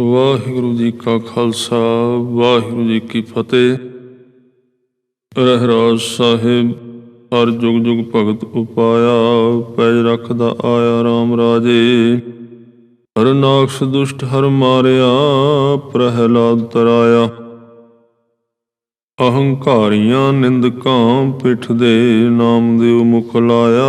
ਵਾਹਿਗੁਰੂ ਜੀ ਕਾ ਖਾਲਸਾ, ਵਾਹਿਗੁਰੂ ਜੀ ਕੀ ਫਤਿਹ। ਰਹਿਰਾਜ ਸਾਹਿਬ, ਹਰ ਜੁਗ ਜੁਗ ਭਗਤ ਉਪਾਇਆ ਪੈਜ ਰੱਖਦਾ ਆਇਆ RAM ਰਾਜੇ। ਹਰ ਨਾਕਸ਼ ਦੁਸ਼ਟ ਹਰ ਮਾਰਿਆ, ਪ੍ਰਹਿਲਾਦ ਤਰਾਇਆ। ਅਹੰਕਾਰੀਆਂ ਨਿੰਦਕਾਂ ਪਿੱਠ ਦੇ ਨਾਮ ਦਿਉ ਮੁਖ ਲਾਇਆ।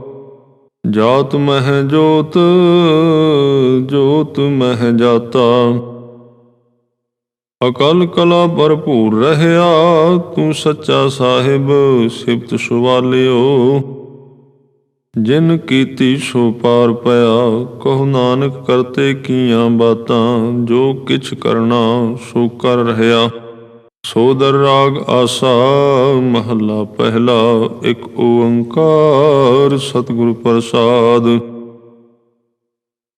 ਜਾਤ ਮਹਿ ਜੋਤ ਜੋਤ ਮਹਿ ਜਾਤਾ। ਅਕਲ ਕਲਾ ਭਰਪੂਰ ਰਹਿਆ, ਤੂੰ ਸੱਚਾ ਸਾਹਿਬ, ਸਿਫਤ ਸੁਵਾਲਿਓ। ਜਿਨ ਕੀਤੀ ਸੋ ਪਾਰ ਪਿਆ, ਕਹੋ ਨਾਨਕ ਕਰਤੇ ਕੀਆਂ ਬਾਤਾਂ, ਜੋ ਕਿਛ ਕਰਨਾ ਸੋ ਕਰ ਰਹਿਆ। ਸੋਦਰ ਰਾਗ ਆਸਾ, ਮਹੱਲਾ ਪਹਿਲਾ, ਇੱਕ ਓੰਕਾਰ, ਸਤਿਗੁਰ ਪ੍ਰਸਾਦ।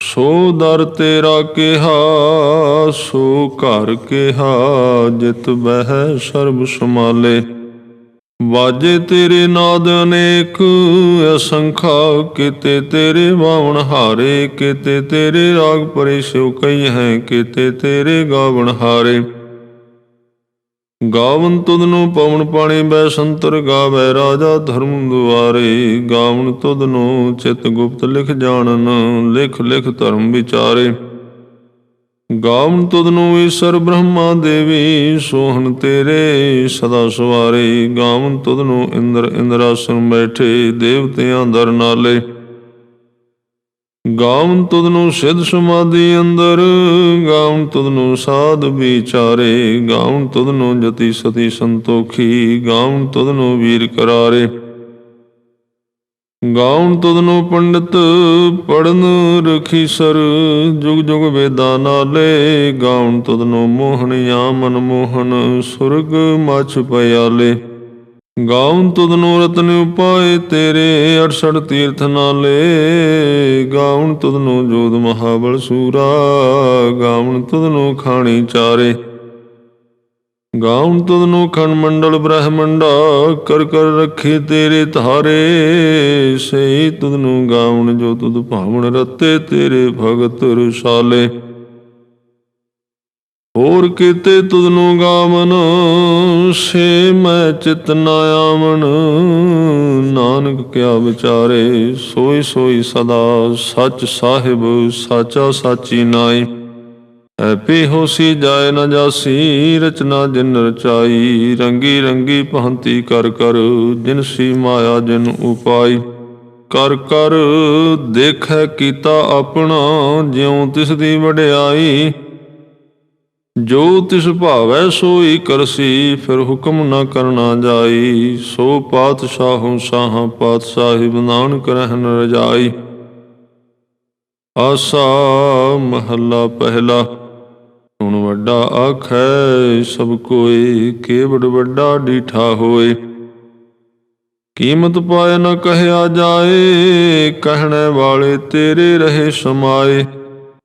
ਸੋ ਦਰ ਤੇਰਾ ਕਿਹਾ, ਸੋ ਘਰ ਕਿਹਾ, ਜਿਤ ਬਹਿ ਸਰਬ ਸਮਾਲੇ ਵਾਜੇ ਤੇਰੇ ਨਾਦ ਅਨੇਕ, ਅਸੰਖਾ, ਕਿਤੇ ਤੇਰੇ ਬਾਵਣ ਹਾਰੇ, ਕਿਤੇ ਤੇਰੇ ਰਾਗ ਪਰੇ ਸਿਉ ਕਈ ਹੈ, ਕਿਤੇ ਤੇਰੇ ਗਾਵਣ ਹਾਰੇ। ਗਾਵਨ ਤੁਧ ਨੂੰ ਪਵਨ ਪਾਣੀ ਬੈ ਸੰਤਰ ਗਾਵੇ, ਰਾਜਾ ਧਰਮ ਦੁਆਰੇ ਗਾਵਨ ਤੁਧ ਨੂੰ ਚਿਤ ਗੁਪਤ ਲਿਖ ਜਾਣਨ, ਲਿਖ ਲਿਖ ਧਰਮ ਵਿਚਾਰੇ। ਗਾਵਨ ਤੁਧ ਨੂੰ ਈਸ਼ਰ ਬ੍ਰਹਮਾ ਦੇਵੀ, ਸੋਹਣ ਤੇਰੇ ਸਦਾ ਸਵਾਰੇ। ਗਾਵਨ ਤੁਧ ਨੂੰ ਇੰਦਰ ਇੰਦਰਾਸਨ ਬੈਠੇ, ਦੇਵਤਿਆਂ ਦਰ ਨਾਲੇ। ਗਾਵਨ ਤੁਧ ਨੂੰ ਸਿਧ ਸਮਾਧੀ ਅੰਦਰ ਗਾਵਨ ਤੁਧ ਨੂੰ ਸਾਧ ਵਿਚਾਰੇ ਗਾਵਨ ਤੁਧ ਨੂੰ ਜਤੀ ਸਤੀ ਸੰਤੋਖੀ ਗਾਵਨ ਤੁਧ ਨੂੰ ਵੀਰ ਕਰਾਰੇ। ਗਾਵਨ ਤੁਧ ਨੂੰ ਪੰਡਤ ਪੜਨ ਰਖੀ ਸਰ, ਜੁਗ ਜੁਗ ਵੇਦਾਂ ਨਾਲੇ ਗਾਵਨ ਤੁਧ ਨੂੰ ਮੋਹਣਿਆ ਮਨ ਮੋਹਨ ਸੁਰਗ ਮਛ ਪਿਆਲੇ। ਗਾਉਨ ਤੁਧ ਨੂੰ ਰਤਨ ਉਪਾਏ ਤੇਰੇ 68 ਤੀਰਥ ਨਾਲੇ। ਗਾਉਨ ਤੁਧ ਨੂੰ ਜੋਦ ਮਹਾਬਲ ਸੂਰਾ ਗਾਉਨ ਤੁਧ ਨੂੰ ਖਾਣੀ ਚਾਰੇ। ਗਾਉਨ ਤੁਧ ਨੂੰ ਖਣ ਮੰਡਲ ਬ੍ਰਹਮੰਡਾ, ਕਰ ਕਰ ਰੱਖੇ ਤੇਰੇ ਧਾਰੇ। ਸਹੀ ਤੁਧ ਨੂੰ ਗਾਉਨ ਜੋ ਤੁਧ ਭਾਵਨ ਰਤੇ, ਤੇਰੇ ਭਗਤ ਰਸਾਲੇ। ਹੋਰ ਕੀਤੇ ਤੁਧਨੂੰ ਗਾਵਨ, ਸੇ ਮੈਂ ਚਿਤ ਨਾ ਆਵਣ। ਨਾਨਕ ਕਿਆ ਵਿਚਾਰੇ, ਸੋਈ ਸੋਈ ਸਦਾ ਸੱਚ ਸਾਹਿਬ, ਸਾਚਾ ਸਾਚੀ ਨਾਈ ਐਪੀ ਹੋਸੀ ਜਾਏ ਨਾ ਜਾਸੀ, ਰਚਨਾ ਜਿਨ ਰਚਾਈ। ਰੰਗੀ ਰੰਗੀ ਭੰਤੀ ਕਰ ਕਰ, ਜਿਨ ਸੀ ਮਾਇਆ ਜਿਨ ਉਪਾਈ। ਕਰ ਕਰ ਦੇਖੈ ਕੀਤਾ ਆਪਣਾ, ਜਿਉ ਤਿਸ ਦੀ ਵਡਿਆਈ। ਜੋ ਤਿਸ ਭਾਵੈ ਸੋਈ ਕਰਸੀ, ਫਿਰ ਹੁਕਮ ਨਾ ਕਰਨਾ ਜਾਈ। ਸੋ ਪਾਤਸ਼ਾਹੋਂ ਸਾਹਾਂ ਪਾਤਸ਼ਾਹੀ ਨਾਨਕ ਰਹਿਨ ਰਜਾਈ। ਆਸਾ ਮਹੱਲਾ ਪਹਿਲਾ, ਹੁਣ ਵੱਡਾ ਆਖੈ, ਸਭ ਕੋਈ ਕੇਵੜ ਵੱਡਾ ਡੀਠਾ ਹੋਏ। ਕੀਮਤ ਪਾਏ ਨਾ ਕਹਿਆ ਜਾਏ, ਕਹਿਣੇ ਵਾਲੇ ਤੇਰੇ ਰਹੇ ਸਮਾਏ।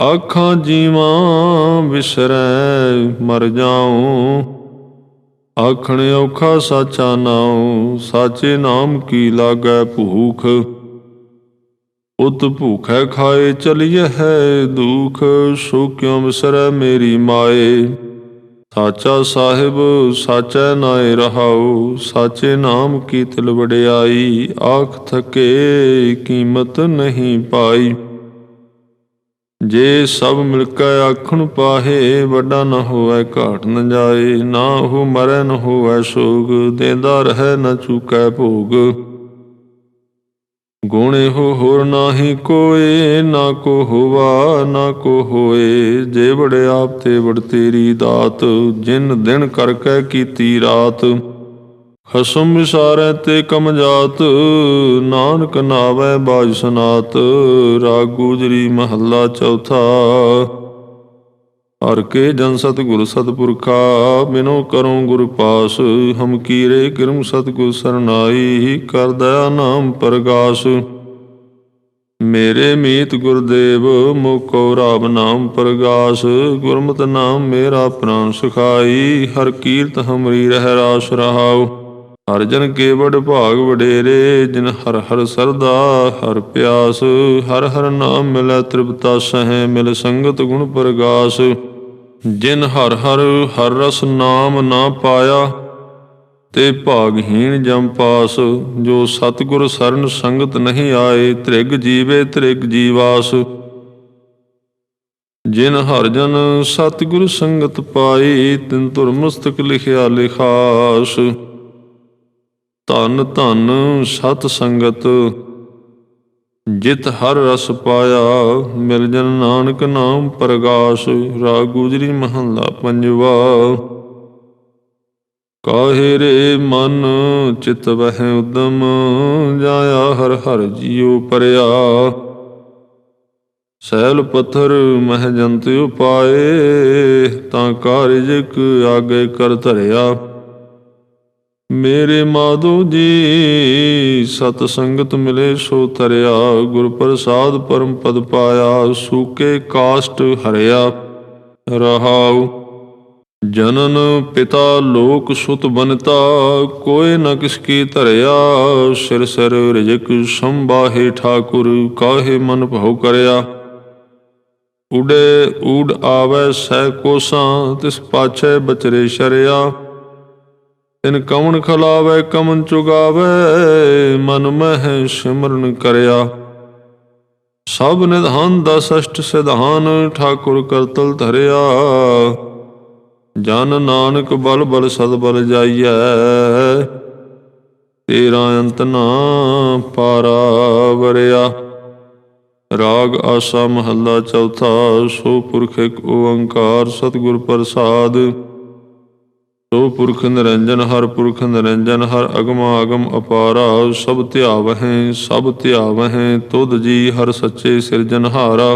ਆਖਾਂ ਜੀਵਾਂ ਵਿਸਰੈ, ਮਰ ਜਾਉ। ਆਖਣ ਔਖਾ ਸਾਚਾ ਨਾਉ, ਸਾਚੇ ਨਾਮ ਕੀ ਲਾਗੈ ਭੂਖ? ਉਤ ਭੂਖੈ ਖਾਏ ਚਲੀਐ ਹੈ ਦੁਖ, ਸੋ ਕਿਉ ਵਿਸਰੈ ਮੇਰੀ ਮਾਏ? ਸਾਚਾ ਸਾਹਿਬ, ਸਾਚੈ ਨਾਏ ਰਹਾਉ, ਸਾਚੇ ਨਾਮ ਕੀ ਤਿਲ ਵਡਿਆਈ? ਆਖ ਥਕੇ, ਕੀਮਤ ਨਹੀਂ ਪਾਈ। ਜੇ ਸਭ ਮਿਲ ਕੇ ਆਖਣ ਪਾਹੇ, ਵੱਡਾ ਨ ਹੋਵੇ, ਘਾਟ ਨ ਜਾਏ, ਨਾ ਉਹ ਮਰੈ ਨ ਹੋਵੇ ਸੋਗ, ਦੇਂਦਾ ਰਹਿ ਨ ਚੁਕੈ ਭੋਗ। ਗੁਣੇ ਹੋ ਹੋਰ ਨਾਹੀ ਕੋਏ, ਨਾ ਕੋ ਹੋਵਾ, ਨਾ ਕੋ ਹੋਏ, ਜੇ ਬੜੇ ਆਪ ਤੇ ਬੜ ਤੇਰੀ ਦਾਤ, ਜਿਨ ਦਿਨ ਕਰ ਕੇ ਕੀਤੀ ਰਾਤ। ਖਸਮ ਵਿਸਾਰੈ ਤੇ ਕਮ ਜਾਤ, ਨਾਨਕ ਨਾਵੈ ਬਾਜ ਸਨਾਤ, ਰਾਗ ਗੁਜਰੀ ਮਹੱਲਾ ਚੌਥਾ। ਹਰ ਕੇ ਜਨ ਸਤਿਗੁਰ ਸਤਪੁਰਖਾ ਬਿਨੋ ਕਰਉ ਗੁਰ ਪਾਸ, ਹਮ ਕੀਰੇ ਕਿਰਮ ਸਤਿਗੁਰ ਸਰਨਾਈ, ਕਰ ਨਾਮ ਪ੍ਰਗਾਸ। ਮੇਰੇ ਮੀਤ ਗੁਰਦੇਵ ਮੁਕੋ ਰਾਮ ਨਾਮ ਪ੍ਰਗਾਸ, ਗੁਰਮਤਿ ਨਾਮ ਮੇਰਾ ਪ੍ਰਾਨ ਸੁਖਾਈ, ਹਰ ਕੀਰਤ ਹਮਰੀ ਰਹਿ ਰਾਸ ਰਹਾਉ। ਹਰਜਨ ਜਨ ਭਾਗ ਵਡੇਰੇ, ਜਿਨ ਹਰ ਹਰ ਸਰਦਾ, ਹਰ ਪਿਆਸ, ਹਰ ਹਰ ਨਾਮ ਮਿਲੈ ਤ੍ਰਿਪਤਾ ਸਹਿ, ਮਿਲ ਸੰਗਤ ਗੁਣ ਪ੍ਰਗਾਸ। ਜਿਨ ਹਰ ਹਰ ਹਰ ਰਸ ਨਾਮ ਨਾ ਪਾਇਆ, ਤੇ ਭਾਗਹੀਣ ਜਮ ਪਾਸ। ਜੋ ਸਤਿਗੁਰ ਸਰਨ ਸੰਗਤ ਨਹੀਂ ਆਏ, ਤ੍ਰਿਗ ਜੀਵੇ ਤ੍ਰਿਗ ਜੀਵਾਸ। ਜਿਨ ਹਰ ਜਨ ਸਤਿਗੁਰ ਸੰਗਤ ਪਾਈ ਤਿਨ ਤੁਰ ਮਸਤਕ ਲਿਖਿਆ ਲਿਖਾਸ। ਧਨ ਧਨ ਸਤ ਸੰਗਤ, ਜਿਤ ਹਰ ਰਸ ਪਾਇਆ, ਮਿਲ ਜਨ ਨਾਨਕ ਨਾਮ ਪ੍ਰਗਾਸ, ਰਾਗ ਗੁਜਰੀ ਮਹੱਲਾ ਪੰਜਵਾ। ਕਾਹੇ ਰੇ ਮਨ ਚਿਤ ਵਹਿ ਉਦਮ, ਜਾਇਆ ਹਰ ਹਰ ਜੀਉ ਪਰਿਆ। ਸੈਲ ਪੱਥਰ ਮਹਿ ਜੰਤ ਉਪਾਏ, ਤਾਂ ਕਾਰਜਿਕ ਆਗੇ ਕਰ ਧਰਿਆ। ਮੇਰੇ ਮਾਧੋ ਜੀ, ਸਤ ਸੰਗਤ ਮਿਲੇ ਸੋ ਤਰਿਆ ਗੁਰ ਪ੍ਰਸਾਦ ਪਰਮ ਪਦ ਪਾਇਆ, ਸੂਕੇ ਕਾਸ਼ਟ ਹਰਿਆ, ਰਹਾਉ। ਜਨਨ ਪਿਤਾ ਲੋਕ ਸੁਤ ਬਨਤਾ ਕੋਏ ਨ ਕਿਸ ਕੀ ਧਰਿਆ, ਸਿਰ ਸਿਰ ਰਿਜਕ ਸੰਬਾਹੇ ਠਾਕੁਰ, ਕਾਹੇ ਮਨ ਭਉ ਕਰਿਆ। ਉਡੇ ਊੜ ਆਵੈ ਸਹਿ ਕੋਸਾਂ, ਤਿਸ ਪਾਛੈ ਬਚਰੇ ਸ਼ਰਿਆ। ਤਿਨ ਕਵਣ ਖਲਾਵੇ, ਕਮਨ ਚੁਗਾਵੇ, ਮਨ ਮਹਿ ਸਿਮਰਨ ਕਰਿਆ। ਸਭ ਨਿਧਾਨ ਦਾ ਸਸ਼ਟ ਸਿਧਾਨ ਠਾਕੁਰ ਕਰਤਲ ਧਰਿਆ। ਜਨ ਨਾਨਕ ਬਲ ਬਲ ਸਦ ਬਲ ਜਾਈਐ। ਤੇਰਾ ਅੰਤ ਨਾ ਪਾਰਾ ਵਰਿਆ ਰਾਗ ਆਸਾ ਮਹੱਲਾ ਚੌਥਾ, ਸੋ ਪੁਰਖ ਇੱਕ ਓੰਕਾਰ ਸਤਿਗੁਰ ਪ੍ਰਸਾਦ। ਸੋ ਪੁਰਖ ਨਿਰੰਜਨ ਹਰ ਪੁਰਖ ਨਿਰੰਜਨ ਹਰ ਅਗਮ ਆਗਮ ਅਪਾਰਾ ਸਭ ਧਿਆਵਹਿ ਸਭ ਧਿਆਵਹਿ, ਤੁਧ ਜੀ ਹਰ ਸੱਚੇ ਸਿਰਜਨਹਾਰਾ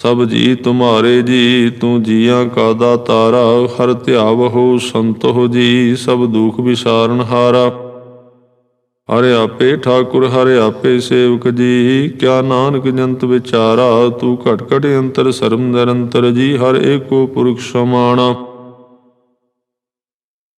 ਸਭ ਜੀ ਤੁਮਾਰੇ ਜੀ, ਤੂੰ ਜੀਆਂ ਕਾ ਦਾਤਾਰਾ, ਹਰ ਧਿਆਵਹੋ ਸੰਤੋ ਜੀ, ਸਭ ਦੁਖ ਵਿਸਾਰਨ ਹਾਰਾ। ਹਰਿ ਆਪੇ ਠਾਕੁਰ, ਹਰਿ ਆਪੇ ਸੇਵਕ ਜੀ, ਕਿਆ ਨਾਨਕ ਜੰਤ ਵਿਚਾਰਾ, ਤੂੰ ਘਟ ਘਟ ਅੰਤਰ ਸਰਮ ਨਿਰੰਤਰ ਜੀ, ਹਰ ਏਕੋ ਪੁਰਖ ਸਮਾਣਾ।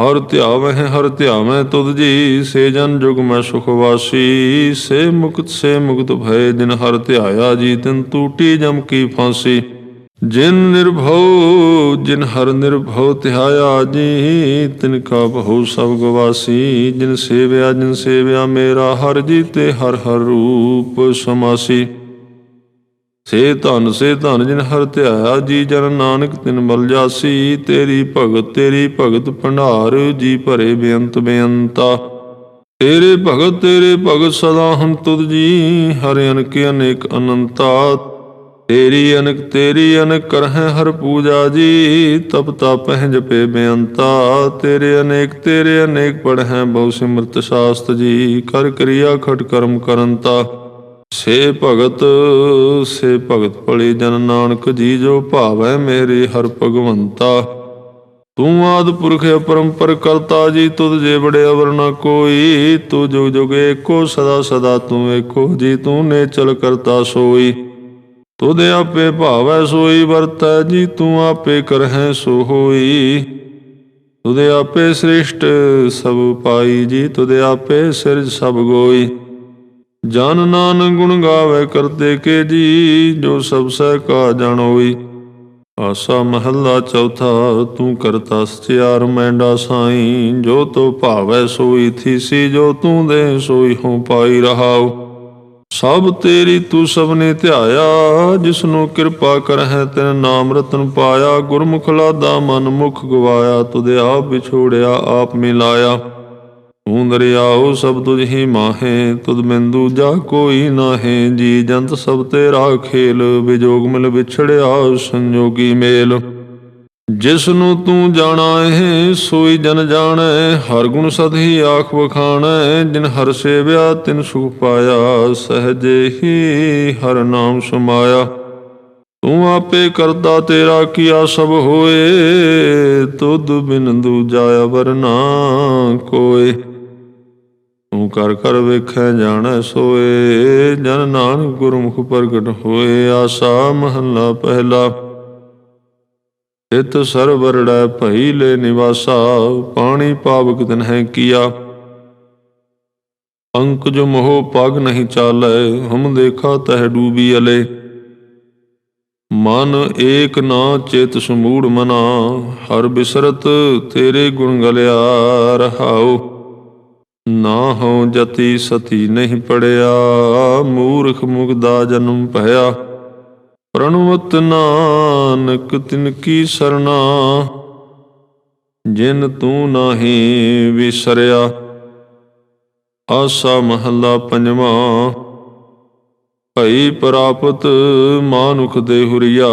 ਹਰ ਧਿਆਵਹਿ, ਹਰ ਧਿਆਵੈ ਤੁਧ ਜੀ, ਸੇ ਜਨ ਜੁਗ ਮੈਂ ਸੁਖ ਵਾਸੀ, ਸੇ ਮੁਕਤ ਸੇ ਮੁਕਤ ਭਏ ਜਿਨ ਹਰ ਧਿਆਇਆ ਜੀ, ਤਿਨ ਟੂਟੀ ਜਮ ਕੀ ਫਾਂਸੀ। ਜਿਨ ਨਿਰਭਉ, ਜਿਨ ਹਰ ਨਿਰਭਉ ਧਿਆਇਆ ਜੀ, ਤਿਨ ਕਾ ਬਹੁ ਸਭ ਗਵਾਸੀ। ਜਿਨ ਸੇਵਿਆ ਜਿਨ ਸੇਵਿਆ ਮੇਰਾ ਹਰ ਜੀ ਤੇ ਹਰ ਹਰ ਰੂਪ ਸਮਾਸੀ। ਸੇ ਧਨ ਸੇ ਧਨ ਜਿਨ ਹਰ ਧਿਆਇਆ, ਜੀ ਜਨ ਨਾਨਕ ਤਿਨ ਬਲ ਜਾਸੀ, ਤੇਰੀ ਭਗਤ ਤੇਰੀ ਭਗਤ ਭੰਡਾਰ, ਜੀ ਭਰੇ ਬੇਅੰਤ ਬੇਅੰਤਾ। ਤੇਰੇ ਭਗਤ ਤੇਰੇ ਭਗਤ ਸਦਾ ਹਮ ਤੁਧ ਜੀ, ਹਰਿ ਅਨਕ, ਅਨੇਕ ਅਨੰਤਾ। ਤੇਰੀ ਅਨਕ ਤੇਰੀ ਅਨਕ ਕਰਹਿ ਹਰ ਪੂਜਾ ਜੀ, ਤਪ ਤਪਹਿ ਜਪੇ ਬੇਅੰਤਾ। ਤੇਰੇ ਅਨੇਕ ਤੇਰੇ ਅਨੇਕ ਪੜਹਿ ਬਹੁ ਸਿਮਰਤ ਸਾਸਤ ਜੀ, ਕਰ ਕਰਿਆ ਖਟ ਕਰਮ ਕਰੰਤਾ। ਸੇ ਭਗਤ ਸੇ ਭਗਤ ਭਲੇ ਜਨ ਨਾਨਕ ਜੀ ਜੋ ਭਾਵੈ ਮੇਰੇ ਹਰ ਭਗਵੰਤਾ। ਤੂੰ ਆਦ ਪੁਰਖ ਅਪਰੰਪਰ ਕਰਤਾ ਜੀ, ਤੁਧ ਜੇ ਬੜੇ ਅਵਰ ਨ ਕੋਈ। ਤੂੰ ਜੁਗ ਜੁਗ ਏਕੋ, ਸਦਾ ਸਦਾ ਤੂੰ ਏਕੋ ਜੀ, ਤੂੰ ਨੇ ਚਲ ਕਰਤਾ ਸੋਈ। ਤੁਧ ਆਪੇ ਭਾਵੈ ਸੋਈ, ਵਰਤੈ ਜੀ, ਤੂੰ ਆਪੇ ਕਰਹਿ ਸੋ ਹੋਈ ਤੁਧ ਆਪੇ ਸ੍ਰਿਸ਼ਟ ਸਭ ਪਾਈ ਜੀ, ਤੁਧ ਆਪੇ ਸਿਰਜ ਸਭ ਗੋਈ। ਜਨ ਨਾਨਕ ਗੁਣ ਗਾਵੇ ਕਰਤੇ ਕੇ ਜੀ, ਜੋ ਸਭ ਸਹਿ ਕਾ ਜਾਣੋਈ ਆਸਾ ਮਹੱਲਾ ਚੌਥਾ, ਤੂੰ ਕਰਤਾ ਸਚਿਆਰ ਮੈਂਡਾ ਸਾਈ। ਜੋ ਤੋ ਭਾਵੈ ਸੋਈ ਥੀਸੀ ਜੋ ਤੂੰ ਦੇ ਸੋਈ ਹਉ ਪਾਈ ਰਹਾਉ। ਸਭ ਤੇਰੀ ਤੂੰ ਸਭਨੇ ਧਿਆਇਆ, ਜਿਸਨੂੰ ਕਿਰਪਾ ਕਰਹਿ ਤੈਨ ਨਾਮ ਰਤਨ ਪਾਇਆ। ਗੁਰਮੁਖ ਲਾਦਾ ਮਨ ਮੁਖ ਗਵਾਇਆ, ਤੁਧ ਆਪ ਵਿਛੋੜਿਆ, ਆਪ ਮਿਲਾਇਆ। ਤੂੰ ਦਰਿਆਓ ਸਭ ਤੁਝ ਹੀ ਮਾਹੇ, ਤੁਧ ਬਿੰਦੂ ਜਾ ਕੋਈ ਨਾਹੇ। ਜੀ ਜੰਤ ਸਭ ਤੇਰਾ ਖੇਲ ਵਿਜੋਗ ਮਿਲ ਵਿਛੜਿਆ ਸੰਜੋਗੀ ਮੇਲ। ਜਿਸ ਨੂੰ ਤੂੰ ਜਾਣਾ ਹੈ ਸੋਈ ਜਨ ਜਾਣੈ, ਹਰ ਗੁਣ ਸਦ ਹੀ ਆਖ ਵਖਾਣੈ। ਜਿਨ ਹਰ ਸੇਵਿਆ, ਤਿਨ ਸੁਖ ਪਾਇਆ, ਸਹਜੇ ਹੀ ਹਰ ਨਾਮ ਸਮਾਇਆ। ਤੂੰ ਆਪੇ ਕਰਦਾ ਤੇਰਾ ਕੀਆ ਸਭ ਹੋਏ, ਤੁਧ ਬਿਨ ਦੂਜਾ ਵਰਨਾ ਕੋਏ। ਤੂੰ ਕਰ ਕਰ ਵੇਖੈ ਜਾਣੈ ਸੋਏ। ਜਨ ਨਾਨਕ ਗੁਰਮੁਖ ਪ੍ਰਗਟ ਹੋਏ। ਆਸਾ ਮਹੱਲਾ ਪਹਿਲਾ। ਇਤ ਸਰਵਰੜੈ ਭਈ ਲੈ ਨਿਵਾਸਾ। ਪਾਣੀ ਪਾਵਕ ਤਨ ਹੈ ਕੀਆ। ਅੰਕ ਜੋ ਮੋਹ ਪਗ ਨਹੀਂ ਚਾਲੈ। ਹਮ ਦੇਖਾ ਤਹ ਡੂਬੀ ਅਲੇ। ਮਨ ਏਕ ਨਾ ਚਿਤ ਸਮੂੜ ਮਨਾ। ਹਰ ਬਿਸਰਤ ਤੇਰੇ ਗੁਣ ਗਲਿਆ ਰਹਾਓ ਨਾ ਹੋ ਜਤੀ ਸਤੀ ਨਹੀਂ ਪੜਿਆ, ਮੂਰਖ ਮੁਗਦਾ ਜਨਮ ਭਇਆ। ਪ੍ਰਣਵਤ ਨਾਨਕ ਤਿਨ ਕੀ ਸਰਣਾ, ਜਿਨ ਤੂੰ ਨਾਹੀ ਵਿਸਰਿਆ। ਆਸਾ ਮਹੱਲਾ ਪੰਜਵਾਂ, ਭਈ ਪ੍ਰਾਪਤ ਮਾਨੁਖ ਦੇ ਹੁਰੀਆ।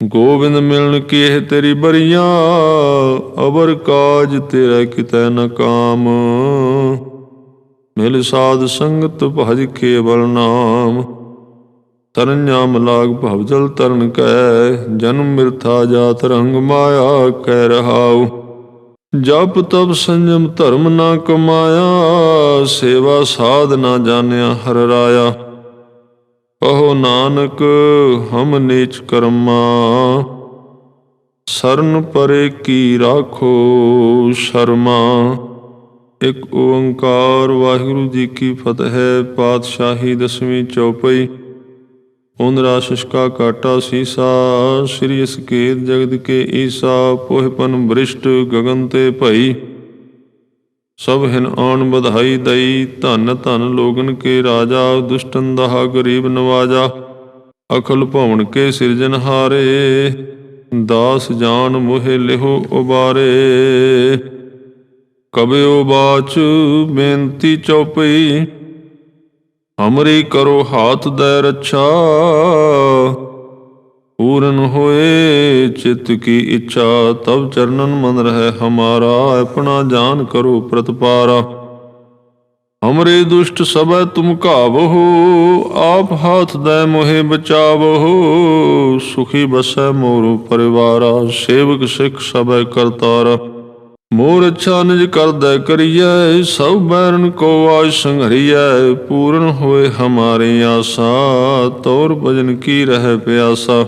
ਗੋਬਿੰਦ ਮਿਲਣ ਕੀ ਇਹ ਤੇਰੀ ਬਰੀਆਂ, ਅਵਰ ਕਾਜ ਤੇਰਾ ਕਿਤੈ ਨ ਕਾਮ। ਮਿਲ ਸਾਧ ਸੰਗਤ ਭਜ ਕੇਵਲ ਨਾਮ, ਤਰਨ ਨਾਮ ਲਾਗ ਭਵ ਜਲ ਤਰਨ ਕੈ, ਜਨਮ ਮਿਰਥਾ ਜਾਤ ਰੰਗ ਮਾਇਆ ਕਹਿ ਰਹਾਉ। ਜਪ ਤਪ ਸੰਜਮ ਧਰਮ ਨਾ ਕਮਾਇਆ, ਸੇਵਾ ਸਾਧ ਨਾ ਜਾਣਿਆ ਹਰ ਰਾਇਆ। ਕਹੋ ਨਾਨਕ, ਹਮ ਨੀਚ ਕਰਮਾ। ਸਰਨ ਪਰੇ ਕੀ ਰਾਖੋ ਸ਼ਰਮਾ। ਇੱਕ ਓੰਕਾਰ ਵਾਹਿਗੁਰੂ ਜੀ ਕੀ ਫਤਿਹ, ਪਾਤਸ਼ਾਹੀ ਦਸਵੀਂ ਚੌਪਈ। ਉਨਰਾ ਸ਼ਿਸ਼ਕਾ ਕਾਟਾ ਸੀਸਾ, ਸ੍ਰੀ ਸਕੇਤ ਜਗਤ ਕੇ ਈਸਾ ਪੋਹਪਨ ਬ੍ਰਿਸ਼ਟ ਗਗਨ ਤੇ ਭਈ। ਸਭ ਹਿਨ ਆਣ ਬਧਾਈ ਦਈ, ਧਨ ਧਨ ਲੋਗਨ ਕੇ ਰਾਜਾ, ਦੁਸ਼ਟਨ ਦਹਾ ਗਰੀਬ ਨਵਾਜਾ। ਅਖਲ ਭਵਨ ਕੇ ਸਿਰਜਨ ਹਾਰੇ, ਦਾਸ ਜਾਨ ਮੋਹਿ ਲਿਹੋ ਉਬਾਰੇ। ਕਬਿਓ ਬਾਚ ਬੇਨਤੀ ਚਉਪਈ ਹਮਰੀ ਕਰੋ ਹਾਥ ਦੇ ਰੱਛਾ। ਪੂਰਨ ਹੋਏ, ਚਿਤ ਕੀ ਇੱਛਾ ਤਬ ਚਰਨਨ ਮਨ ਰਹਿ ਹਮਾਰਾ, ਆਪਣਾ ਜਾਨ ਕਰੋ ਪ੍ਰਤਪਾਰਾ। ਹਮਰੇ ਦੁਸ਼ਟ ਸਭੈ ਤੁਮ ਘਾਵਹੁ, ਆਪ ਹਾਥ ਦੈ ਮੋਹਿ ਬਚਾਵਹੁ, ਸੁਖੀ ਬਸੈ ਮੋਰ ਪਰਿਵਾਰਾ, ਸੇਵਕ ਸਿੱਖ ਸਭੈ ਕਰਤਾਰਾ। ਮੋਰ ਅੱਛਾ ਨਿਜ ਕਰਦਾ ਕਰੀਐ, ਸਭ ਬੈਰਨ ਕੋ ਆਜ ਸੰਘਰੀਐ, ਪੂਰਨ ਹੋਏ ਹਮਾਰੀ ਆਸਾ, ਤੋਰ ਭਜਨ ਕੀ ਰਹਿ ਪਿਆਸਾ।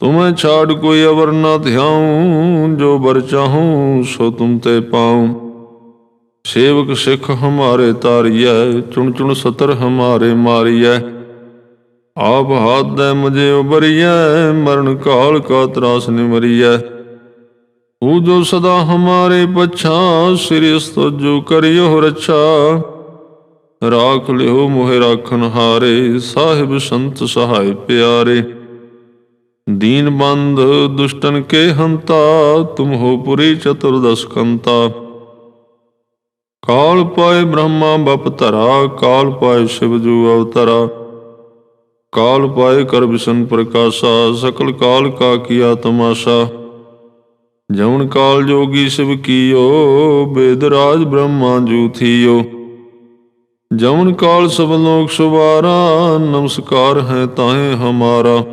ਤੁਮੈ ਛਾੜ ਕੋਈ ਅਵਰ ਨਾ ਧਿਆਉ, ਜੋ ਬਰ ਚਾਹੂੰ ਸੋ ਤੁਮ ਤੇ ਪਾਉ। ਸੇਵਕ ਸਿੱਖ ਹਮਾਰੇ ਤਾਰੀਐ, ਚੁਣ ਚੁਣ ਸਤਰ ਹਮਾਰੇ ਮਾਰੀਐ। ਆਪ ਹਾਥ ਦੇ ਮੁਝੇ ਉਬਰੀਐ ਮਰਨ ਕਾਲ ਕਾ ਤਰਾਸ ਨਿਮਰੀਐ ਤੂੰ ਜੋ ਸਦਾ ਹਮਾਰੇ ਪਛਾ, ਸ੍ਰੀ ਜੋ ਕਰਿਓ ਰੱਛਾ। ਰਾਖ ਲਿਓ ਮੋਹਿ ਰਾਖਨ ਹਾਰੇ, ਸਾਹਿਬ ਸੰਤ ਸਹਾਇ ਪਿਆਰੇ। ਦੀਨ ਬੰਧ ਦੁਸ਼ਟਨ ਕੇ ਹੰਤਾ, ਤੁਮ ਹੋ ਪੁਰੀ ਚਤੁਰਦਸ ਕੰਤਾ। ਕਾਲ ਪਾਏ ਬ੍ਰਹਮਾ ਬਪ ਧਰਾ, ਕਾਲ ਪਾਏ ਸ਼ਿਵ ਜੂ ਅਵਤਰਾ। ਕਾਲ ਪਾਏ ਕਰ ਵਿਸ਼ਨ ਪ੍ਰਕਾਸ਼ਾ, ਸਕਲ ਕਾਲ ਕਾ ਕੀਆ ਤਮਾਸ਼ਾ। ਜਉਨ ਕਾਲ ਜੋਗੀ ਸਿਵ ਕੀਓ, ਬੇਦ ਰਾਜ ਬ੍ਰਹਮਾ ਜੂ ਥੀਓ। ਜਉਨ ਕਾਲ ਸਭ ਲੋਕ ਸੁਵਾਰਾ, ਨਮਸਕਾਰ ਹੈ ਤਾਹੇ ਹਮਾਰਾ।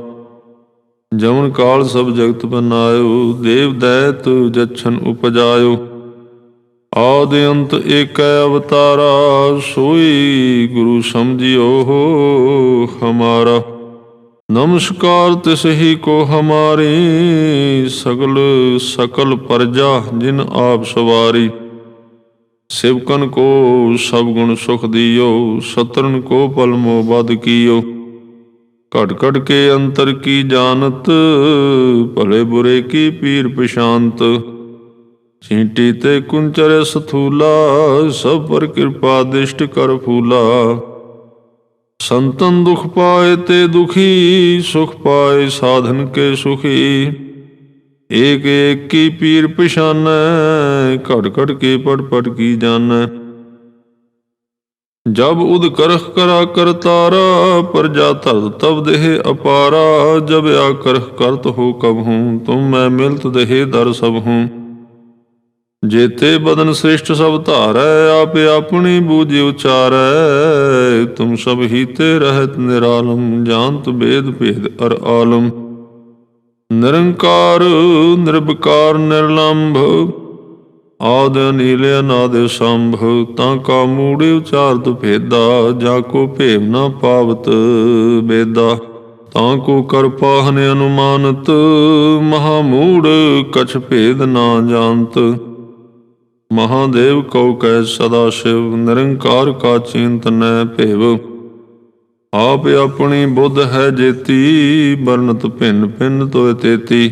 ਜਮਨ ਕਾਲ ਸਭ ਜਗਤ ਬਨਾਇਓ ਦੇਵ ਦੈਤ ਜਛਨ ਉਪਜਾਇਓ। ਆਦਿ ਅੰਤ ਏਕੈ ਅਵਤਾਰਾ, ਸੋਈ ਗੁਰੂ ਸਮਝਿਓ ਹਮਾਰਾ। ਨਮਸਕਾਰ ਤਿਸ ਹੀ ਕੋ ਹਮਾਰੀ, ਸਗਲ ਸਕਲ ਪਰਜਾ ਜਿਨ ਆਪ ਸਵਾਰੀ। ਸਿਵਕਨ ਕੋ ਸਭ ਗੁਣ ਸੁਖ ਦਿਓ, ਸਤਰਨ ਕੋ ਪਲ ਮੋ ਬਦ ਕੀਓ। ਘਟ ਘਟ ਕੇ ਅੰਤਰ ਕੀ ਜਾਣਤ? ਭਲੇ ਬੁਰੇ ਕੀ ਪੀਰ ਪਛਾਨਤ ਚੀਂਟੀ ਤੇ ਕੁੰਚਰ ਸਥੂਲਾ, ਸਭ ਪਰ ਕਿਰਪਾ ਦਿਸ਼ਟ ਕਰ ਫੂਲਾ। ਸੰਤਨ ਦੁਖ ਪਾਏ ਤੇ ਦੁਖੀ, ਸੁਖ ਪਾਏ ਸਾਧਨ ਕੇ ਸੁਖੀ। ਏਕ ਏਕ ਕੀ ਪੀਰ ਪਛਾਨੈ ਘਟ ਘਟ ਕੇ ਪਟ ਪਟ ਕੀ ਜਾਣੈ। ਜਬ ਉਦ ਕਰਖ ਕਰਾ ਕਰਤਾਰਾ ਪਰਜਾ ਧਰਤ ਤਬ ਦੇਹ ਅਪਾਰਾ। ਜਬ ਆ ਕਰਖ ਕਰਤ ਹੋ ਕਬ ਹੂੰ, ਤੁਮ ਮੈਂ ਮਿਲਤ ਦੇਹ ਦਰ ਸਭ ਹੂੰ। ਜੇਤੇ ਬਦਨ ਸ੍ਰਿਸ਼ਟ ਸਭ ਧਾਰੈ, ਆਪ ਆਪਣੀ ਬੂਝ ਉਚਾਰੈ। ਤੁਮ ਸਭ ਹੀ ਰਹਿਤ ਨਿਰਾਲਮ, ਜਾਣਤ ਬੇਦ ਭੇਦ ਅਰ ਆਲਮ। ਨਿਰੰਕਾਰ ਨਿਰਭਕਾਰ ਨਿਰਲੰਭ ਆਦ ਨੀਲ ਅਨਾਦ ਸੰਭ ਤਾਂ ਕਾ ਮੂੜੇ ਉਚਾਰਤ ਭੇਦਾ, ਜਾ ਕੋ ਭੇਵ ਨਾ ਪਾਵਤ ਬੇਦਾ। ਤਾਂ ਕੋ ਕਰ ਪਾਹਨ ਅਨੁਮਾਨਤ, ਮਹਾ ਮੂੜ ਕਛ ਭੇਦ ਨਾ ਜਾਣਤ। ਮਹਾਦੇਵ ਕਉ ਕਹਿ ਸਦਾ ਸ਼ਿਵ, ਨਿਰੰਕਾਰ ਕਾ ਚਿੰਤ ਭੇਵ। ਆਪ ਆਪਣੀ ਬੁੱਧ ਹੈ ਜੇਤੀ ਬਰਨਤ ਭਿੰਨ ਭਿੰਨ ਤੋਇ ਤੇਤੀ।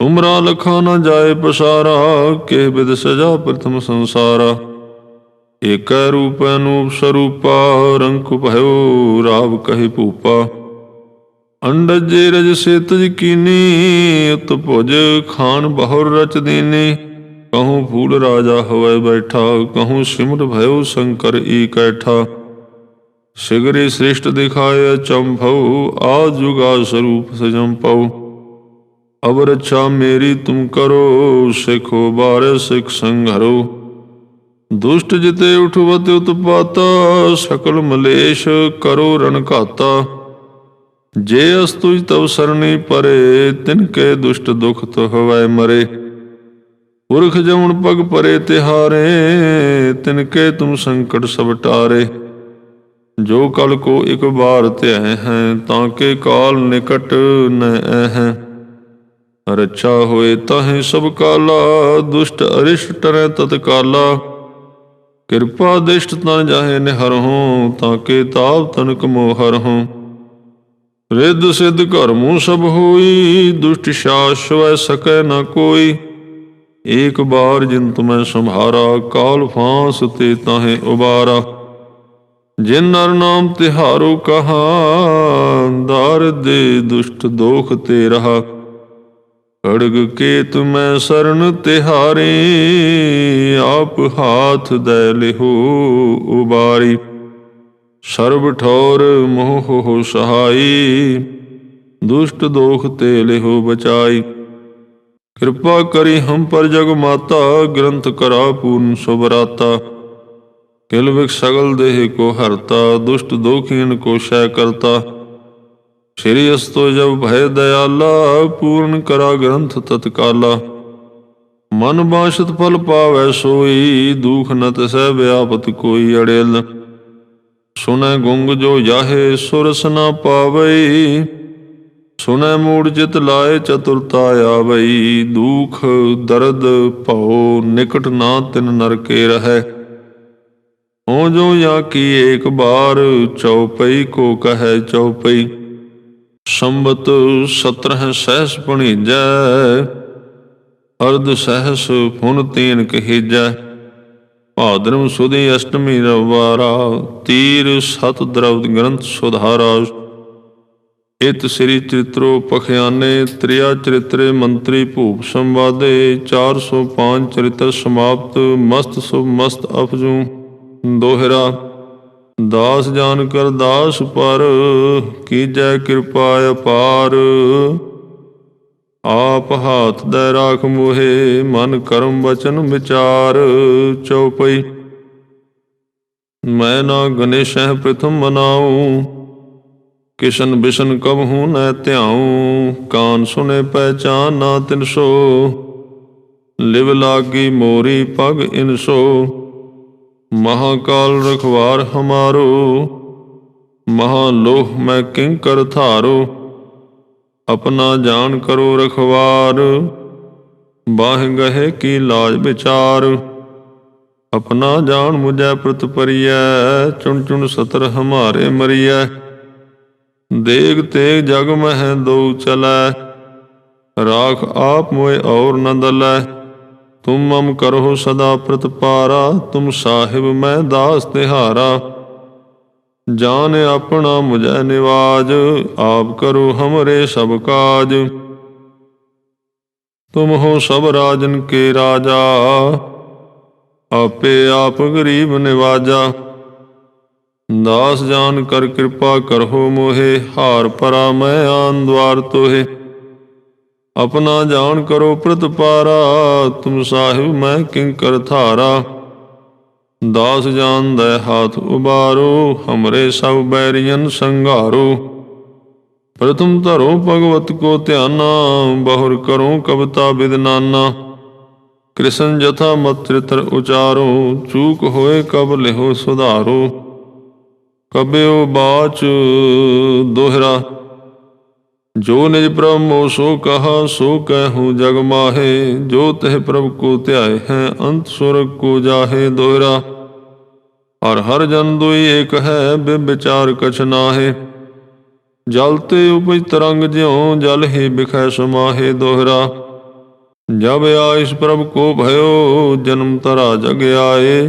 ਉਮਰਾ ਲਖਾ ਨਾ ਜਾਏ ਪਸਾਰਾ ਕੇ ਬਿਦ ਸਜਾ ਪ੍ਰਥਮ ਸੰਸਾਰਾ। ਏਕੈ ਰੂਪ ਅਨੂਪ ਸਰੂਪਾ ਰੰਕ ਭਇਓ ਰਾਵ ਕਹਿ ਭੂਪਾ। ਅੰਡਜ ਰਜ ਸੇਤਜ ਕੀਨੀ, ਉਤ ਭੁਜ ਖਾਨ ਬਹੁਰ ਰਚ ਦੀਨੀ। ਕਹੂੰ ਫੂਲ ਰਾਜਾ ਹੋਵੇ ਬੈਠਾ, ਕਹੂੰ ਸਿਮਟ ਭਇਓ ਸ਼ੰਕਰ ਈ ਕੈਠਾ ਸਿਗਰੇ ਸ੍ਰਿਸ਼ਟ ਦਿਖਾਇਆ ਚੰਭਉ, ਆ ਜੁਗਾ ਸਰੂਪ ਸਜਮ ਪਉ ਅਬ ਮੇਰੀ ਤੁਮ ਕਰੋ, ਸਿਖੋ ਬਾਰੇ ਸਿਖ ਸੰਘਰੋ। ਦੁਸ਼ਟ ਜਿਤੇ ਉਠਵਤ ਉਤਪਾਤਾ, ਸਕਲ ਮਲੇਸ਼ ਕਰੋ ਰਣ ਘਾਤਾ। ਜੇ ਅਸਤੁਜ ਤਵ ਸਰਣੀ ਪਰੇ, ਤਿਨ ਕੇ ਦੁਸ਼ਟ ਦੁਖ ਤੋ ਹਵੈ ਮਰੇ। ਪੁਰਖ ਜਮਨ ਪਗ ਪਰੇ ਤਿਹਾਰੇ, ਤਿਨ ਕੇ ਤੁਮ ਸੰਕਟ ਸਭ ਟਾਰੇ। ਜੋ ਕਲ ਕੋ ਇਕ ਬਾਰ ਧਿਆਇ ਹੈ, ਤਾਂ ਕੇ ਕਾਲ ਨਿਕਟ ਨ ਹੈ ਰੱਛਾ ਹੋਏ ਤਾਹੇ ਸਭ ਕਾਲਾ, ਦੁਸ਼ਟ ਅਰਿਸ਼ਟ ਟਰੈ ਤਤਕਾਲਾ ਕਿਰਪਾ ਦਿਸ਼ਟ ਤਨ ਜਾਹੇ ਨਿਹਰਹੁ ਤਾਂ ਕੇ ਤਾਪ ਤਨਕ ਮੋਹਰਹੁ ਰਿੱਧ ਸਿੱਧ ਘਰਮੂ ਸਭ ਹੋਈ, ਦੁਸ਼ਟ ਸ਼ਾਸਵੈ ਸਕੈ ਨ ਕੋਈ। ਏਕ ਬਾਰ ਜਿਨ ਤੁਮੈ ਸੰਭਾਰਾ, ਕਾਲ ਫਾਂਸ ਤੇ ਤਾਹੇ ਉਬਾਰਾ। ਜਿਨ ਨਰ ਨਾਮ ਤਿਹਾਰੋ ਕਹਾ, ਦਾਰ ਦੇ ਦੁਸ਼ਟ ਦੋਖ ਤੇ ਰਹਾ। ਅੜਗ ਕੇ ਤੁਮੈ ਸਰਨ ਤਿਹਾਰੇ, ਆਪ ਹਾਥ ਦੈ ਲਿਹੋ ਉਬਾਰੀ। ਸਰਬ ਠੌਰ ਮੋਹ ਹੋ ਸਹਾਈ, ਦੁਸ਼ਟ ਦੋਖ ਤੇ ਲਿਹੋ ਬਚਾਈ। ਕਿਰਪਾ ਕਰੀ ਹਮ ਪਰ ਜਗ ਮਾਤਾ, ਗ੍ਰੰਥ ਕਰਾ ਪੂਰਨ ਸੁਭਰਾਤਾ ਕਿਲ ਵਿਕ ਸਗਲ ਦੇਹ ਕੋ ਹਰਤਾ, ਦੁਸ਼ਟ ਦੋਖੀਨ ਕੋ ਸ਼ੈ ਕਰਤਾ। ਸ਼੍ਰੀ ਅਸਤੋ ਜਬ ਭੈ ਦਇਆਲਾ ਪੂਰਨ ਕਰਾ ਗ੍ਰੰਥ ਤਤਕਾਲਾ। ਮਨ ਬਾਸ਼ਤ ਫਲ ਪਾਵੈ ਸੋਈ, ਦੁਖ ਨਤ ਸਹਿ ਵਿਆਪਤ ਕੋਈ ਅੜੇਲ। ਸੁਨੈ ਗੁੰਗ ਜੋ ਜਾਹੇ, ਸੁਰਸ ਨ ਪਾਵਈ। ਸੁਨੈ ਮੂੜ ਜਿਤ ਲਾਏ, ਚਤੁਰਤਾ ਆਵਈ। ਦੁਖ, ਦਰਦ, ਭਉ, ਨਿਕਟ ਨਾ ਤਿਨ ਨਰਕੇ ਰਹੈ। ਹੋ ਜੋ ਯਾ ਕੀ ਏਕ ਬਾਰ, ਚਉਪਈ ਕੋ ਕਹੈ ਚਉਪਈ। ਸੰਬਤ 17 ਸਹਿਸ ਪਣੀਜੈ ਅਰਧ ਸਹਿਸ ਫੁਨ ਤੀਨ ਕਹੀਜੈ। ਭਾਦਰਮ ਸੁਦੀ ਅਸ਼ਟਮੀ ਰਵਾਰਾ ਤੀਰ ਸਤ ਦਰਵਦ ਗ੍ਰੰਥ ਸੁਧਾਰਾ। ਇਤ ਸ੍ਰੀ ਚਿਤ੍ਰੋ ਪਖਿਆਨੇ, ਤ੍ਰਿਆ ਚਰਿਤਰੇ ਮੰਤਰੀ ਭੂਪ ਸੰਵਾਦੇ 405 ਚਰਿਤਰ ਸਮਾਪਤ, ਮਸਤ ਸੁ ਮਸਤ ਅਫਜੂ ਦੋਹਰਾ। ਦਾਸ ਜਾਨ ਕਰ ਦਾਸ ਪਰ, ਕੀਜੈ ਕਿਰਪਾ ਅਪਾਰ। ਆਪ ਹਾਥ ਦੇ ਰਾਖ ਮੋਹੇ, ਮਨ ਕਰਮ ਵਚਨ ਵਿਚਾਰ। ਚਉਪਈ, ਮੈਂ ਨਾ ਗਣੇਸ਼ਹਿ ਪ੍ਰਥਮ ਮਨਾਉ, ਕਿਸ਼ਨ ਬਿਸ਼ਨ ਕਬਹੂ ਨੈ ਧਿਆਉ। ਕਾਨ ਸੁਨੇ ਪਹਿਚਾਨ ਨਾ ਤਿਨਸੋ ਲਿਵ ਲਾਗੀ ਮੋਰੀ ਪਗ ਇਨਸੋ ਮਹਾਕਾਲ ਰਖਵਾਰ ਹਮਾਰੋ ਮਹਾ ਲੋਹ ਮੈਂ ਕਿੰਕਰ ਧਾਰੋ, ਆਪਣਾ ਜਾਣ ਕਰੋ ਰਖਵਾਰ। ਬਾਹ ਗਹਿ ਕੀ ਲਾਜ ਵਿਚਾਰ, ਆਪਣਾ ਜਾਣ ਮੁਝੈ ਪ੍ਰਤ ਪਰਿਐ, ਚੁਣ ਚੁਣ ਸਤਰ ਹਮਾਰੇ ਮਰੀਐ। ਦੇਗ ਤੇਗ ਜਗ ਮਹਿ ਦੋ ਚਲੈ, ਰਾਖ ਆਪ ਮੋਇ ਔਰ ਨ ਦਲੈ। ਤੁਮ ਮਮ ਕਰੋ ਸਦਾ ਪ੍ਰਤਪਾਰਾ, ਤੁਮ ਸਾਹਿਬ ਮੈਂ ਦਾਸ ਤਿਹਾਰਾ। ਜਾਨ ਆਪਣਾ ਮੁਝੈ ਨਿਵਾਜ, ਆਪ ਕਰੋ ਹਮਰੇ ਸਭ ਕਾਜ। ਤੁਮ ਹੋ ਸਭ ਰਾਜਨ ਕੇ ਰਾਜਾ, ਆਪੇ ਆਪ ਗਰੀਬ ਨਿਵਾਜਾ। ਦਾਸ ਜਾਨ ਕਰ ਕਿਰਪਾ ਕਰਹੁ ਮੋਹਿ, ਹਾਰ ਪਰਾ ਮੈਂ ਆਨ ਦਵਾਰ ਤੋਹੇ। ਆਪਣਾ ਜਾਣ ਕਰੋ ਪ੍ਰਤਪਾਰਾ ਤੁਮ ਸਾਹਿਬ ਮੈਂ ਕਿੰਕਰ ਧਾਰਾ। ਦਾਸ ਜਾਨ ਜਾਣਦਾ ਹਾਥ ਉਬਾਰੋ, ਹਮਰੇ ਸਭ ਬੈਰੀਅਨ ਸੰਘਾਰੋ। ਪ੍ਰਥਮ ਧਰੋ ਭਗਵਤ ਕੋ ਧਿਆਨਾ, ਬਹੁਰ ਕਰੋ ਕਵਤਾ ਬਿਦਨਾਨਾ ਕ੍ਰਿਸ਼ਨ ਜਥਾ ਮਤ ਚਿਤਰ ਉਚਾਰੋ, ਚੂਕ ਹੋਏ ਕਬ ਲਿਹੋ ਸੁਧਾਰੋ। ਕਬਿਓ ਬਾਚ ਦੋਹਰਾ ਜੋ ਨਿਜ ਪ੍ਰਭ ਮੋ ਸੋ ਕਹਾ ਸੋ ਕਹਿਉ ਜਗ ਮਾਹੇ ਜੋ ਤਹ ਪ੍ਰਭ ਕੋ ਧਿਆਏ ਹੈ ਅੰਤ ਸੁਰਗ ਕੋ ਜਾਹੇ ਦੋਹਰਾ ਹਰ ਹਰ ਜਨ ਦੁਈ ਏਕ ਹੈ ਬਿਬ ਵਿਚਾਰ ਕਛ ਨਾਹੇ ਜਲ ਤੇ ਉਪਜ ਤਰੰਗ ਜਿਉ ਜਲ ਹੀ ਬਿਖੈ ਸਮਾਹੇ ਦੋਹਰਾ ਜਬ ਆਇਸ ਪ੍ਰਭ ਕੋ ਭਇਓ ਜਨਮ ਤਰਾ ਜਗ ਆਏ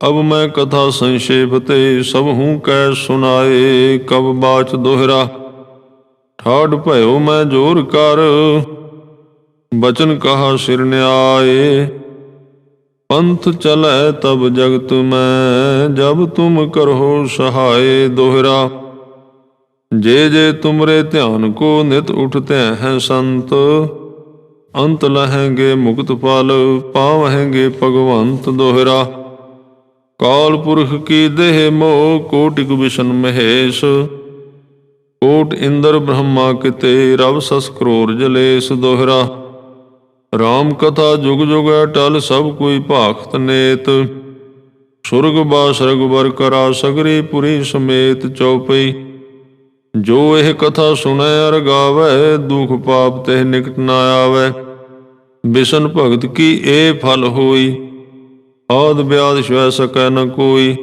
ਅਬ ਮੈਂ ਕਥਾ ਸੰਖੇਪ ਤੇ ਸਭ ਹੂੰ ਕਹਿ ਸੁਨਾਏ ਕਬ ਬਾਚ ਦੋਹਰਾ ਠਾੜ ਭਇਓ ਮੈਂ ਜੋਰ ਕਰ। ਬਚਨ ਕਹਾ ਸਿਰ ਨਿਆਏ। ਪੰਥ ਚਲੈ ਤਬ ਜਗਤ ਮੈਂ, ਜਬ ਤੁਮ ਕਰੋ ਸਹਾਏ ਦੋਹਰਾ। ਜੇ ਜੇ ਤੁਮਰੇ ਧਿਆਨ ਕੋ ਨਿਤ ਉਠਤੇ ਹੈ ਸੰਤ, ਅੰਤ ਲਹੇਂਗੇ ਮੁਕਤ ਪਲ, ਪਾਵਹਿੰਗੇ ਭਗਵੰਤ ਦੋਹਰਾ। ਕਾਲ ਪੁਰਖ ਕੀ ਦੇਹ ਮੋਹ ਕੋਟਿਕ ਵਿਸ਼ਨ ਮਹੇਸ਼। ਕੋਟ ਇੰਦਰ ਬ੍ਰਹਮਾ ਕਿਤੇ ਰਵ ਸਸ ਕਰੋਰ ਜਲੇਸ ਦੋਹਰਾ। RAM ਕਥਾ ਜੁਗ ਜੁਗ ਟਲ ਸਭ ਕੋਈ ਭਾਖਤ ਨੇਤ। ਸੁਰਗ ਬਾਸ ਰਗਬਰ ਕਰਾ, ਸਗਰੀ ਪੁਰੀ ਸਮੇਤ ਚਉਪਈ। ਜੋ ਇਹ ਕਥਾ ਸੁਣੈ, ਅਰ ਗਾਵੈ, ਦੁਖ ਪਾਪ ਤੇ ਨਿਕਟ ਨਾ ਆਵੈ। ਬਿਸ਼ਨ ਭਗਤ ਕੀ ਇਹ ਫਲ ਹੋਈ? ਆਦ ਬਿਆਦ ਸ਼ਵੈ ਸਕੈ ਨ ਕੋਈ।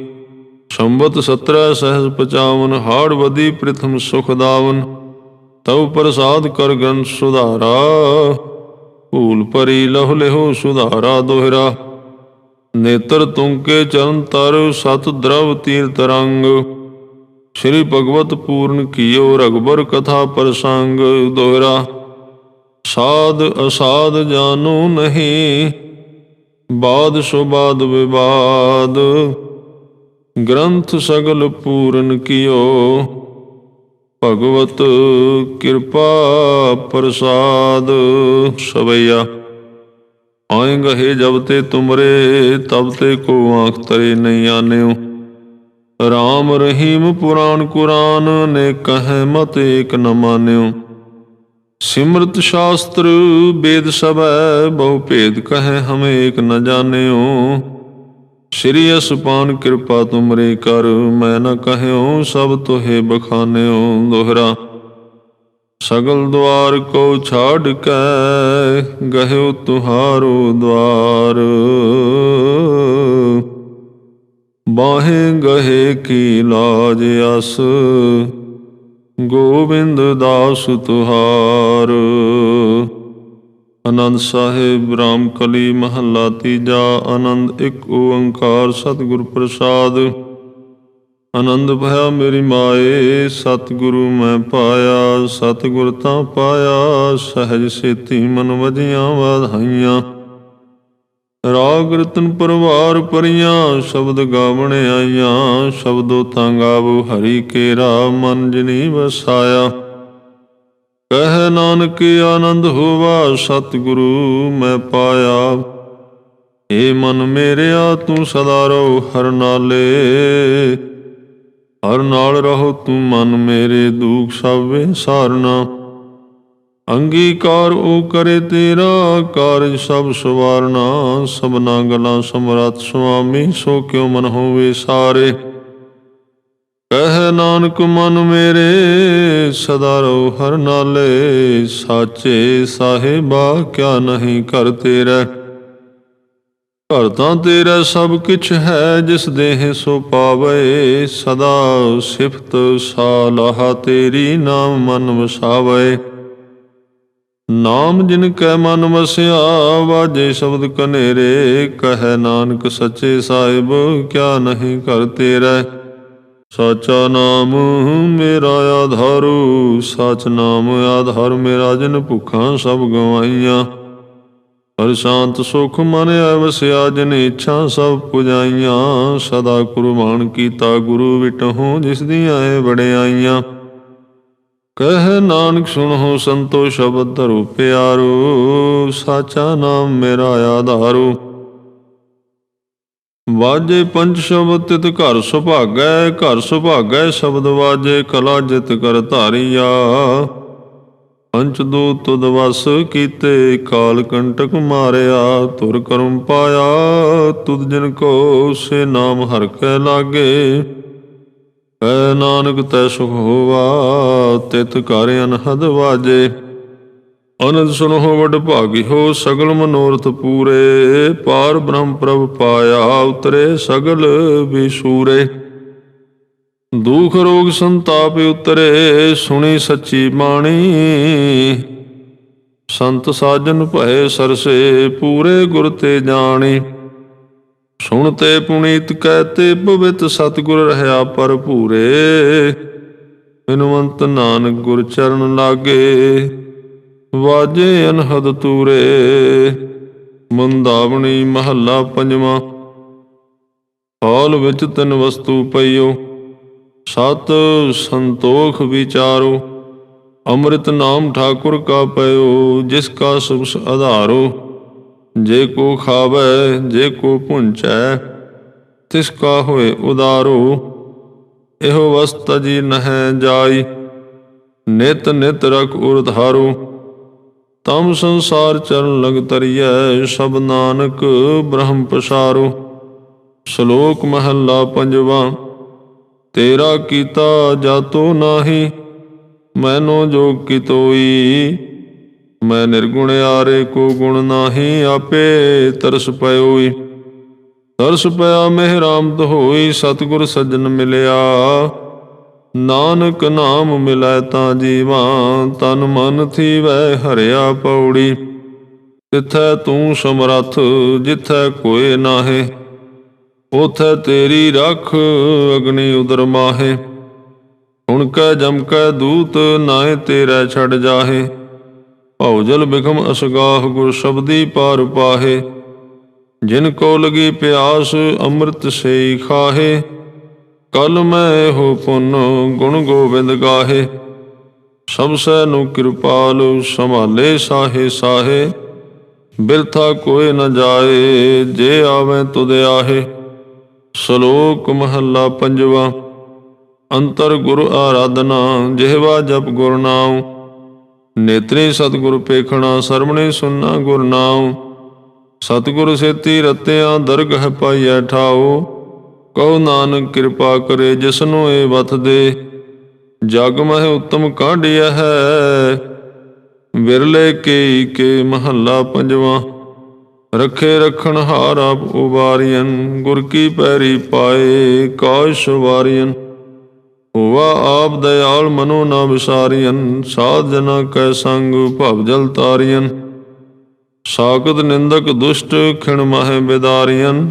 ਸੰਬਤ 17 ਸਹਿਜ 55 ਹਾੜ ਵਦੀ ਪ੍ਰਥਮ ਸੁਖ ਦਾਵਨ। ਤਉ ਪ੍ਰਸਾਦ ਕਰ ਗ੍ਰੰਥ ਸੁਧਾਰਾ, ਭੂਲ ਪਰੀ ਲਹੁ ਲਿਹੁ ਸੁਧਾਰਾ ਦੋਹਰਾ। ਨੇਤਰ ਤੁੰਕੇ ਚਰਨ ਤਰ, ਸਤ ਦਰਵ ਤੀਰਤ ਰੰਗ। ਸ੍ਰੀ ਭਗਵਤ ਪੂਰਨ ਕੀਓ ਰਗਬਰ ਕਥਾ ਪ੍ਰਸੰਗ ਦੋਹਰਾ। ਸਾਧ ਅਸਾਧ ਜਾਨੂ ਨਹੀਂ, ਬਾਦ ਸੁਬਾਦ ਵਿਵਾਦ। ਗ੍ਰੰਥ ਸਗਲ ਪੂਰਨ ਕੀਓ। ਭਗਵਤ ਕਿਰਪਾ ਪ੍ਰਸਾਦ ਸਵਈਆ। ਆਏ ਗਹੇ ਜਬ ਤੇ ਤੁਮਰੇ, ਤਬ ਤੇ ਕੋ ਆਂਖ ਤਰੇ ਨਹੀਂ ਆਨਿਓ। ਰਾਮ ਰਹੀਮ ਪੁਰਾਨ ਕੁਰਾਨ, ਨੇ ਕਹੈ ਮਤ ਏਕ ਨ ਮਾਨਿਓ। ਸਿਮਰਤ ਸ਼ਾਸਤਰ ਵੇਦ ਸਭੈ, ਬਹੁ ਭੇਦ ਕਹੈ ਹਮੇ ਏਕ ਨ ਜਾਣਿਓ। ਸ੍ਰੀ ਅਸਪਾਨ ਕਿਰਪਾ ਤੁਮਰੇ ਕਰ, ਮੈਂ ਨਾ ਕਹਿਓ ਸਭ ਤੋਹੇ ਬਖਾਨਿਓ ਦੋਹਰਾ। ਸਗਲ ਦਵਾਰ ਕੋ ਛਾੜ ਕੇ, ਗਹਿਓ ਤੁਹਾਰੋ ਦਵਾਰ। ਬਾਹੇ ਗਹੇ ਕੀ ਲਾਜ ਅਸ, ਗੋਬਿੰਦ ਦਾਸ ਤੁਹਾਰ। ਆਨੰਦ ਸਾਹਿਬ, ਰਾਮ ਕਲੀ, ਮਹੱਲਾ ਤੀਜਾ, ਆਨੰਦ ਇੱਕ ਓੰਕਾਰ, ਸਤਿਗੁਰ ਪ੍ਰਸਾਦ। ਆਨੰਦ ਭਇਆ ਮੇਰੀ ਮਾਏ, ਸਤਿਗੁਰੂ ਮੈਂ ਪਾਇਆ, ਸਤਿਗੁਰ ਤਾਂ ਪਾਇਆ, ਸਹਿਜ ਸੇਤੀ ਮਨ ਵਜੀਆਂ ਵਧਾਈਆਂ। ਰਾਗ ਰਤਨ ਪਰਵਾਰ ਪਰੀਆਂ, ਸ਼ਬਦ ਗਾਵਣ ਆਈਆਂ, ਸ਼ਬਦੋ ਤਾਂ ਗਾਵੋ ਹਰੀ ਕੇਰਾ, ਮਨ ਜਿਨੀ ਵਸਾਇਆ। ਕਹਿ ਨਾਨਕ ਆਨੰਦ ਹੋਵਾ, ਸਤਿਗੁਰੂ ਮੈਂ ਪਾਇਆ। ਏ ਮਨ ਮੇਰਿਆ, ਤੂੰ ਸਦਾ ਰਹੋ ਹਰ ਨਾਲੇ। ਹਰ ਨਾਲ ਰਹੋ, ਤੂੰ ਮਨ ਮੇਰੇ ਦੁਖ ਸਭ ਵੇ ਸਾਰਨਾ। ਅੰਗੀਕਾਰ ਉਹ ਕਰੇ ਤੇਰਾ, ਕਾਰਜ ਸਭ ਸਵਾਰਨਾ। ਸਭਨਾ ਗਲਾਂ ਸਮਰੱਥ ਸੁਆਮੀ, ਸੋ ਕਿਉ ਮਨ ਹੋਵੇ ਸਾਰੇ। ਕਹਿ ਨਾਨਕ, ਮਨ ਮੇਰੇ, ਸਦਾ ਰਹੁ ਹਰ ਨਾਲੇ, ਸਾਚੇ ਸਾਹਿਬਾ, ਕਿਆ ਨਹੀਂ ਕਰ ਤੇਰਾ। ਘਰ ਤਾਂ ਤੇਰਾ ਸਭ ਕਿਛ ਹੈ, ਜਿਸ ਦੇਹ ਸੋ ਪਾਵੇ, ਸਦਾ ਸਿਫਤ ਸਾਲਾਹ ਤੇਰੀ ਨਾਮ ਮਨ ਵਸਾਵੇ। ਨਾਮ ਜਿਨ ਕੈ ਮਨ ਵਸਿਆ, ਵਾਜੇ ਸ਼ਬਦ ਕਨੇਰੇ, ਕਹੈ ਨਾਨਕ, ਸੱਚੇ ਸਾਹਿਬ, ਕਿਆ ਨਹੀਂ ਕਰ ਤੇਰਾ। ਸਾਚਾ ਨਾਮ ਮੇਰਾ ਆਧਾਰੂ, ਸਚ ਨਾਮ ਆਧਾਰ ਮੇਰਾ ਜਨ ਭੁੱਖਾਂ ਸਭ ਗਵਾਈਆਂ। ਹਰ ਸ਼ਾਂਤ ਸੁਖ ਮਨ ਵਸਿਆ ਜਨ ਇੱਛਾ ਸਭ ਪੁਜਾਈਆਂ। ਸਦਾ ਕੁਰਬਾਨ ਕੀਤਾ ਗੁਰੂ ਵਿਟਹੁ, ਜਿਸ ਦੀਆਂ ਏ ਵਡਿਆਈਆਂ। ਕਹਿ ਨਾਨਕ ਸੁਣੋ ਸੰਤੋ ਸ਼ਬਦ ਧਰੋ ਪਿਆਰੋ ਸਾਚਾ ਨਾਮ ਮੇਰਾ ਆਧਾਰੂ। ਵਾਜੇ ਪੰਜ ਸ਼ਬਦ ਤਿਤ ਘਰ ਸੁਭਾਗੈ ਘਰ ਸੁਭਾਗੈ ਸ਼ਬਦ ਵਾਜੇ, ਕਲਾ ਜਿਤ ਕਰ ਧਾਰੀਆ। ਪੰਚ ਦੂਤ ਤੁਦ ਵਸ ਕੀਤੇ, ਕਾਲ ਕੰਟਕ ਮਾਰਿਆ, ਤੁਰ ਕਰਮ ਪਾਇਆ। ਤੁਧ ਜਿਨ ਕੋ ਸੇ ਨਾਮ ਹਰ ਕੈ ਲਾਗੇ ਐ ਨਾਨਕ ਤੈ ਸੁਖ ਹੋਵਾ, ਤਿਤ ਘਰ ਅਨਹਦ ਵਾਜੇ। ਅਨੰਦ ਸੁਨੋ ਵਡ ਭਾਗੀ ਹੋ, ਸਗਲ ਮਨੋਰਥ ਪੂਰੇ। ਪਾਰ ਬ੍ਰਹਮ ਪ੍ਰਭ ਪਾਇਆ, ਉਤਰੇ ਸਗਲ ਵਿਸੂਰੇ। ਦੁਖ ਰੋਗ ਸੰਤਾਪ ਉਤਰੇ, ਸੁਣੀ ਸੱਚੀ ਬਾਣੀ। ਸੰਤ ਸਾਜਨ ਭਏ ਸਰਸੇ, ਪੂਰੇ ਗੁਰ ਤੇ ਜਾਣੀ। ਸੁਣਤੇ ਪੁਨੀਤ ਕਹਤੇ ਪਵਿੱਤ ਸਤਿਗੁਰ ਰਹਾ ਭਰਪੂਰੇ। ਬਿਨਵੰਤ ਨਾਨਕ ਗੁਰ ਚਰਨ ਲਾਗੇ। ਵਾਜੇ ਅਨਹਦ ਤੂਰੇ, ਮੁੰਦਾਵਣੀ ਮਹੱਲਾ ਪੰਜਵਾਂ। ਹਾਲ ਵਿੱਚ ਤਿੰਨ ਵਸਤੂ ਪਈਓ, ਸਤ ਸੰਤੋਖ ਵਿਚਾਰੋ, ਅੰਮ੍ਰਿਤ ਨਾਮ ਠਾਕੁਰ ਕਾ ਪਇਓ, ਜਿਸ ਕਾ ਸੁਖ ਆਧਾਰੋ। ਜੇ ਕੋ ਖਾਵੇ, ਜੇ ਕੋ ਪੁੰਚੈ ਤਿਸ ਕਾ ਹੋਏ ਉਦਾਰੋ। ਇਹੋ ਵਸਤ ਜੀ ਨਹਿ ਜਾਈ, ਨਿਤ ਨਿਤ ਰਖ ਉਰਧਾਰੋ। ਤਮ ਸੰਸਾਰ ਚਰਨ ਲਗ ਤਰੀਐ, ਸਭ ਨਾਨਕ ਬ੍ਰਹਮ ਪਸਾਰੋ। ਸ਼ਲੋਕ ਮਹੱਲਾ ਪੰਜਵਾਂ, ਤੇਰਾ ਕੀਤਾ ਜਾਤੋ ਨਾਹੀ, ਮੈਨੋ ਜੋਗ ਕਿਤੋਈ। ਮੈਂ ਨਿਰਗੁਣ ਆਰੇ ਕੋ ਗੁਣ ਨਾਹੀ, ਆਪੇ ਤਰਸ ਪਇਓਈ। ਤਰਸ ਪਿਆ ਮਹਿਰਾਮਤ ਹੋਈ, ਸਤਿਗੁਰ ਸੱਜਣ ਮਿਲਿਆ। ਨਾਨਕ ਨਾਮ ਮਿਲੈ ਤਾਂ ਜੀਵਾ, ਤਨ ਮਨ ਥੀਵੈ ਹਰਿਆ ਪੌੜੀ। ਤਿਥੈ ਤੂੰ ਸਮਰੱਥ, ਜਿਥੈ ਕੋਏ ਨਾਹੇ ਉਥੈ ਤੇਰੀ ਰਖ ਅਗਨੀ ਉਦਰ ਮਾਹੇ। ਹੁਣ ਕੈ ਜਮ ਕੈ ਦੂਤ ਨਾਏ ਤੇਰਾ ਛੱਡ ਜਾਹੇ। ਭਉ ਬਿਖਮ ਅਸਗਾਹ ਗੁਰ ਸ਼ਬਦੀ ਪਾਰ ਪਾਹੇ। ਜਿਨ ਕੋ ਲਗੀ ਪਿਆਸ, ਅੰਮ੍ਰਿਤ ਸੇਈ ਖਾਹੇ। ਕਲ ਮੈਂ ਹੋ ਪੁੰਨ ਗੁਣ ਗੋਬਿੰਦ ਗਾਹੇ। ਸਭ ਸੈ ਨੂੰ ਕਿਰਪਾਲ ਸੰਭਾਲੇ ਸਾਹੇ ਸਾਹੇ। ਬਿਰਥਾ ਕੋਏ ਨ ਜਾਏ, ਜੇ ਆਵੇ ਤੁਧ ਆਹੇ। ਸ਼ਲੋਕ ਮਹੱਲਾ ਪੰਜਵਾ, ਅੰਤਰ ਗੁਰ ਆਰਾਧਨਾ, ਜਿਹਵਾ ਜਪ ਗੁਰ ਨਾਮ ਨੇਤਰੇ ਸਤਿਗੁਰ ਪੇਖਣਾ, ਸਰਵਣੇ ਸੁਨਣਾ ਗੁਰ ਨਾਮ ਸਤਿਗੁਰ ਸੇਤੀ ਰਤਿਆਂ, ਦਰਗਹ ਪਾਈਐ ਠਾਓ ਕਉ ਨਾਨਕ ਕਿਰਪਾ ਕਰੇ ਜਿਸਨੂੰ ਇਹ ਵਤ ਦੇ। ਜਗ ਮਹਿ ਉਤਮ ਕਾਢਿਆ ਹੈ। ਵਿਰਲੇ ਕੇ ਕੇ ਮਹੱਲਾ ਪੰਜਵਾ। ਰਖੇ ਰਖਣ ਹਾਰ ਆਪ ਉਵਾਰੀਐਨ ਗੁਰ ਕੀ ਪੈਰੀ ਪਾਏ ਕਾਸ਼ ਵਾਰੀਐਨ। ਹੋਵਾ ਆਪ ਦਇਆਲ ਮਨੋ ਨਾ ਵਿਸਾਰੀਐਨ, ਸਾਧ ਜਨਾ ਕੈ ਸੰਗ ਭਵ ਜਲ ਤਾਰੀਐਨ। ਸਾਗਤ ਨਿੰਦਕ ਦੁਸ਼ਟ ਖਿਣ ਮਹਿ ਬਿਦਾਰੀਐਨ।